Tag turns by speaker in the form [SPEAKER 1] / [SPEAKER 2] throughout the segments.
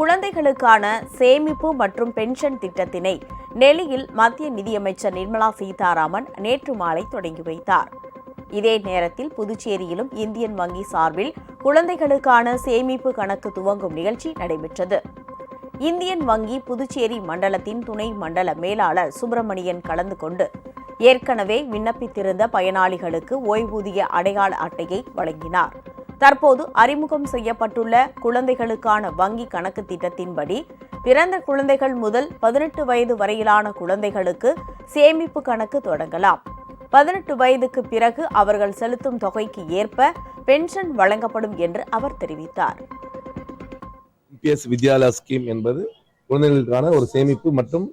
[SPEAKER 1] குழந்தைகளுக்கான சேமிப்பு மற்றும் பென்ஷன் திட்டத்தினை டெல்லியில் மத்திய நிதியமைச்சர் நிர்மலா சீதாராமன் நேற்று மாலை தொடங்கி வைத்தார். இதே நேரத்தில் புதுச்சேரியிலும் இந்தியன் வங்கி சார்பில் குழந்தைகளுக்கான சேமிப்பு கணக்கு துவங்கும் நிகழ்ச்சி நடைபெற்றது. இந்தியன் வங்கி புதுச்சேரி மண்டலத்தின் துணை மண்டல மேலாளர் சுப்பிரமணியன் கலந்து கொண்டு ஏற்கனவே விண்ணப்பித்திருந்த பயனாளிகளுக்கு ஓய்வூதிய அடையாள அட்டையை வழங்கினார். தற்போது அறிமுகம் செய்யப்பட்டுள்ள குழந்தைகளுக்கான வங்கி கணக்கு திட்டத்தின்படி பிறந்த குழந்தைகள் முதல் பதினெட்டு வயது வரையிலான குழந்தைகளுக்கு சேமிப்பு கணக்கு தொடங்கலாம். பதினெட்டு வயதுக்கு பிறகு அவர்கள் செலுத்தும் தொகைக்கு ஏற்ப பென்ஷன் வழங்கப்படும் என்று அவர் தெரிவித்தார்.
[SPEAKER 2] வித்யாலயா ஸ்கீம் என்பது குழந்தைகளுக்கான ஒரு சேமிப்பு மற்றும்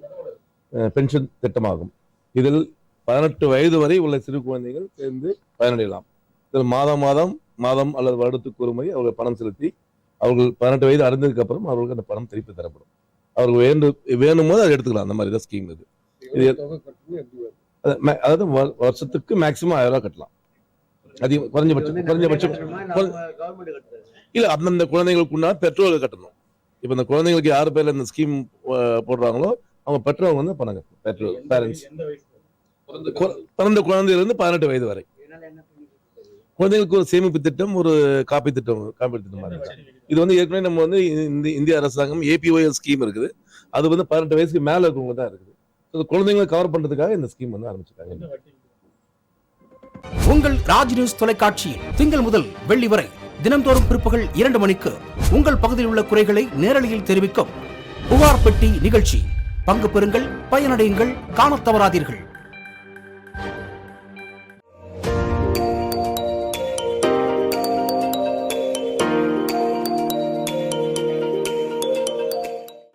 [SPEAKER 2] பென்ஷன் திட்டமாகும். இதில் பதினெட்டு வயது வரை உள்ள சிறு குழந்தைகள் சேர்ந்து பயனடையலாம். இதில் மாதம் மாதம் மாதம் அல்லது வருடத்துக்கு ஒரு முறை அவர்கள் பணம் செலுத்தி அவர்கள் பதினெட்டு வயது அடைந்ததுக்கு அப்புறம் அவர்களுக்கு அந்த பணம் திருப்பி தரப்படும். அவர்கள் வேண்டும் வேணும் போது அதை எடுத்துக்கலாம். அந்த மாதிரி தான் ஸ்கீம் இது. அதாவது வருஷத்துக்கு மேக்சிமம் ஆயிரம் ரூபாய் கட்டலாம். அதிகம் குறைஞ்சபட்சம் குறைஞ்சபட்சம் இல்ல அந்தந்த குழந்தைகளுக்கு உண்டான பெற்றோர்கள் கட்டணும். இப்ப இந்த குழந்தைங்களுக்கு யார் பேர்ல இந்த ஸ்கீம் போடுறாங்களோ அவங்க பெற்றோர்கள் வந்து பணம் கட்டணும். பெற்றோர் பேரண்ட்ஸ் பிறந்த குழந்தையில இருந்து பதினெட்டு வயது வரை. குழந்தைகளுக்கு ஒரு சேமிப்பு திட்டம் ஒரு காப்பி திட்டம் காப்பீடு திட்டம். இது வந்து ஏற்கனவே நம்ம வந்து இந்த இந்திய அரசாங்கம் ஏபிஒஎல் ஸ்கீம் இருக்குது. அது வந்து பதினெட்டு வயசுக்கு மேல இருக்கவங்க தான் இருக்குது. குழந்தைங்களை கவர் பண்றதுக்காக இந்த ஸ்கீம் வந்து ஆரம்பிச்சிருக்காங்க.
[SPEAKER 3] உங்கள் ராஜ் நியூஸ் தொலைக்காட்சியில் திங்கள் முதல் வெள்ளி வரை தினம்தோறும் பிற்பகல் இரண்டு மணிக்கு உங்கள் பகுதியில் உள்ள குறைகளை நேரலையில் தெரிவிக்கும் புகார் பெட்டி நிகழ்ச்சி. பங்கு பெறுங்கள் பயனடையுங்கள் காணத் தவறாதீர்கள்.